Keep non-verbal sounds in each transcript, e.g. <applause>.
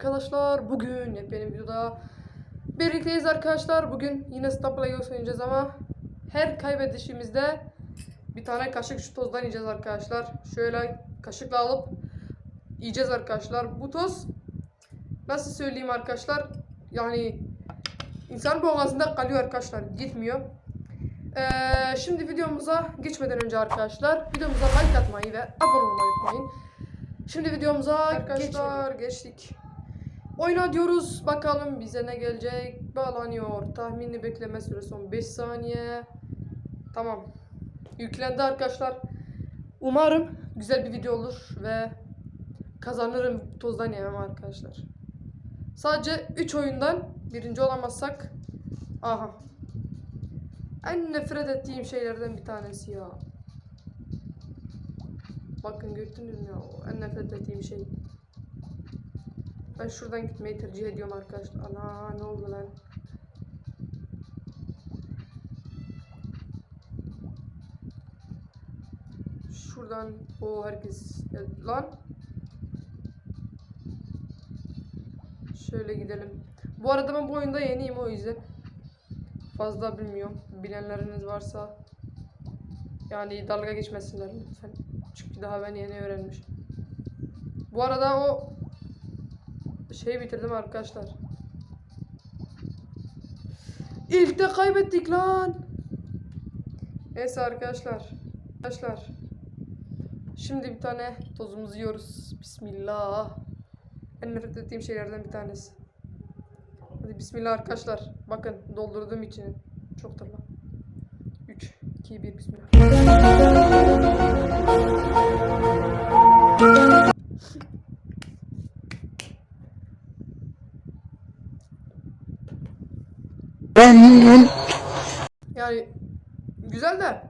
arkadaşlar. Bugün yepyeni videoda birlikteyiz arkadaşlar. Bugün yine Stop Legos oynayacağız ama her kaybedişimizde bir tane kaşık şu tozdan yiyeceğiz arkadaşlar. Şöyle kaşıkla alıp yiyeceğiz arkadaşlar. Bu toz nasıl söyleyeyim arkadaşlar? Yani insan boğazında kalıyor arkadaşlar. Gitmiyor. Ee, şimdi videomuza geçmeden önce arkadaşlar videomuza like atmayı ve abone olmayı unutmayın. Şimdi videomuza arkadaşlar geçtik. Oyna diyoruz. Bakalım bize ne gelecek. Bağlanıyor. Tahmini bekleme süresi 15 saniye. Tamam. Yüklendi arkadaşlar. Umarım güzel bir video olur ve kazanırım tozdan yemem arkadaşlar. Sadece 3 oyundan birinci olamazsak aha en nefret ettiğim şeylerden bir tanesi ya. Bakın gördünüz mü ya en nefret ettiğim şey. Ben şuradan gitmeyi tercih ediyorum arkadaşlar. Ana ne oldu lan? Şuradan o herkes geldi. lan. Şöyle gidelim. Bu arada ben bu oyunda yeniyim o yüzden fazla bilmiyorum. Bilenleriniz varsa yani dalga geçmesinler lütfen. Çünkü daha ben yeni öğrenmiş. Bu arada o şeyi bitirdim arkadaşlar. İlk de kaybettik lan. Neyse arkadaşlar. Arkadaşlar. Şimdi bir tane tozumuzu yiyoruz. Bismillah. En nefret ettiğim şeylerden bir tanesi. Hadi bismillah arkadaşlar. Bakın doldurdum içini. Çoktur lan. 3, 2, 1 bismillah. Yani güzel de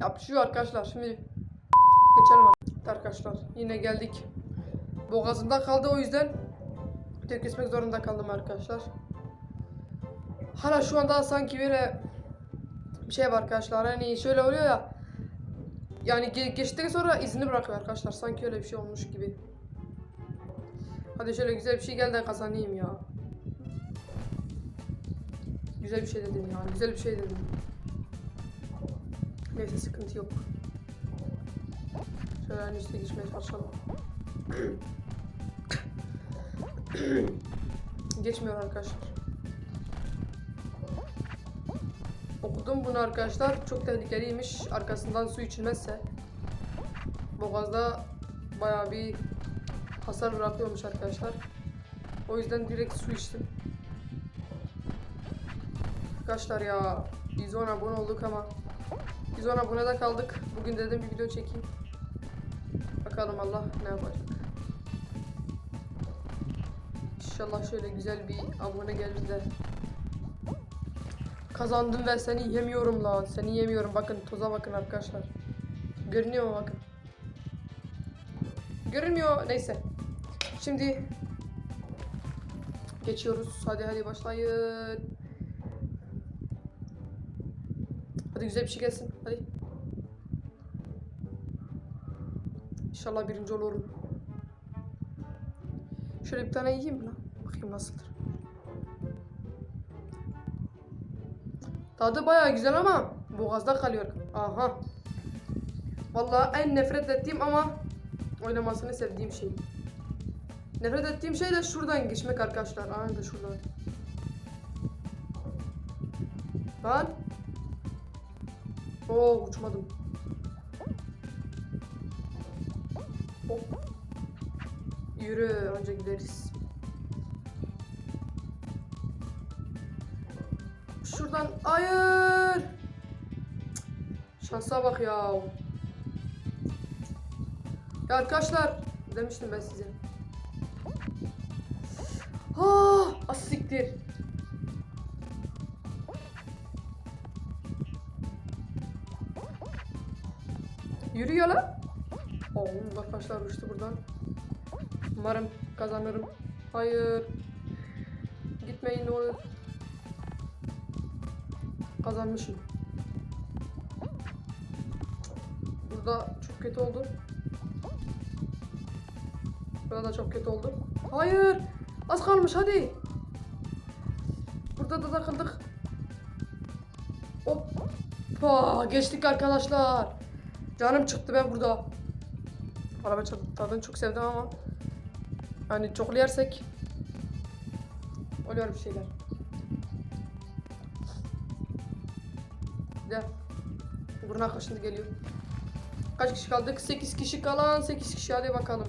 yapışıyor arkadaşlar. Şimdi geçelim arkadaşlar. Yine geldik. Boğazımda kaldı o yüzden video kesmek zorunda kaldım arkadaşlar. Hala şu anda sanki böyle bir şey var arkadaşlar. Hani şöyle oluyor ya. Yani ge- geçtikten sonra izini bırakıyor arkadaşlar. Sanki öyle bir şey olmuş gibi. Hadi şöyle güzel bir şey gel de kazanayım ya. Güzel bir şey dedim ya. Güzel bir şey dedim. Neyse sıkıntı yok. Şöyle en üstte geçmeye çalışalım. <coughs> Geçmiyor arkadaşlar. Okudum bunu arkadaşlar. Çok tehlikeliymiş. Arkasından su içilmezse boğazda bayağı bir hasar bırakıyormuş arkadaşlar. O yüzden direkt su içtim. Arkadaşlar ya 110 abone olduk ama 110 abone de kaldık. Bugün dedim bir video çekeyim. Bakalım Allah ne yapacak. İnşallah şöyle güzel bir abone gelir de kazandım ve seni yemiyorum lan. Seni yemiyorum. Bakın toza bakın arkadaşlar. Görünüyor mu bakın. Görünmüyor. Neyse. Şimdi geçiyoruz. Hadi hadi başlayın. Hadi güzel bir şey gelsin. Hadi. İnşallah birinci olurum. Şöyle bir tane yiyeyim lan? Bakayım nasıldır. Tadı bayağı güzel ama boğazda kalıyor. Aha. Vallahi en nefret ettiğim ama oynamasını sevdiğim şey. Nefret ettiğim şey de şuradan geçmek arkadaşlar. Aha da şuradan. Lan. Oo uçmadım. Hop. Yürü önce gideriz. Şuradan hayır. Şansa bak ya. Ya arkadaşlar demiştim ben size. Ha, asiktir. Yürüyor lan. Oo, arkadaşlar uçtu buradan. Umarım kazanırım. Hayır. Gitmeyin ne olur. Kazanmışım. Burada çok kötü oldu. Burada da çok kötü oldu. Hayır. Az kalmış hadi. Burada da takıldık. Hoppa. Geçtik arkadaşlar. Canım çıktı ben burada. Araba tadını çok sevdim ama. Hani çoklu yersek oluyor bir şeyler. Gel. Buruna kaşındı geliyor. Kaç kişi kaldık? 8 kişi kalan 8 kişi hadi bakalım.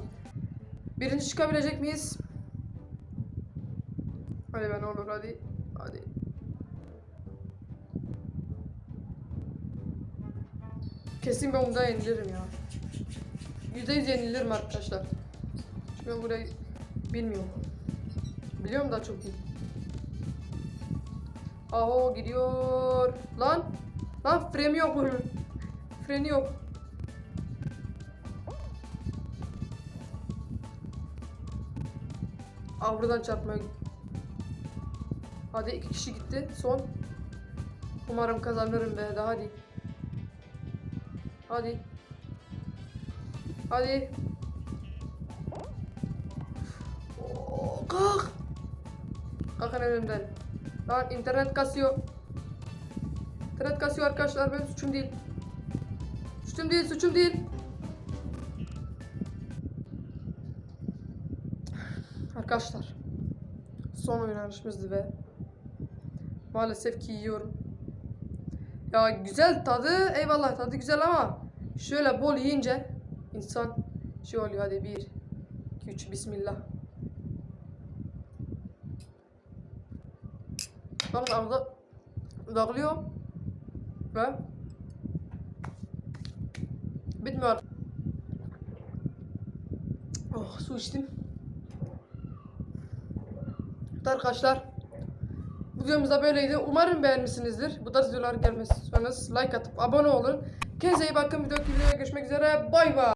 Birinci çıkabilecek miyiz? Hadi ben olur. Hadi. Kesin ben bunda yenilirim ya. Yüzde yüz yenilirim arkadaşlar. Çünkü ben burayı bilmiyorum. Biliyorum da çok iyi. Aho gidiyor. Lan. Lan freni yok bunun. Freni yok. Aa buradan çarpmaya Hadi iki kişi gitti. Son. Umarım kazanırım be. Daha hadi. Hadi. Hadi. Oo, kalk. Kalkın önümden. Lan internet kasıyor. İnternet kasıyor arkadaşlar. Benim suçum değil. Suçum değil, suçum değil. Arkadaşlar. Son oynanışımızdı ve maalesef ki yiyorum. Ya güzel tadı, eyvallah tadı güzel ama şöyle bol yiyince insan şey oluyor hadi bir, iki, üç, bismillah. Bakın arada dağılıyor ve bitmiyor. Oh su içtim. Arkadaşlar videomuz böyleydi. Umarım beğenmişsinizdir. Bu tarz videolar istiyorsanız like atıp abone olun. Kendinize iyi bakın. Videodaki videoya görüşmek üzere. Bay bay.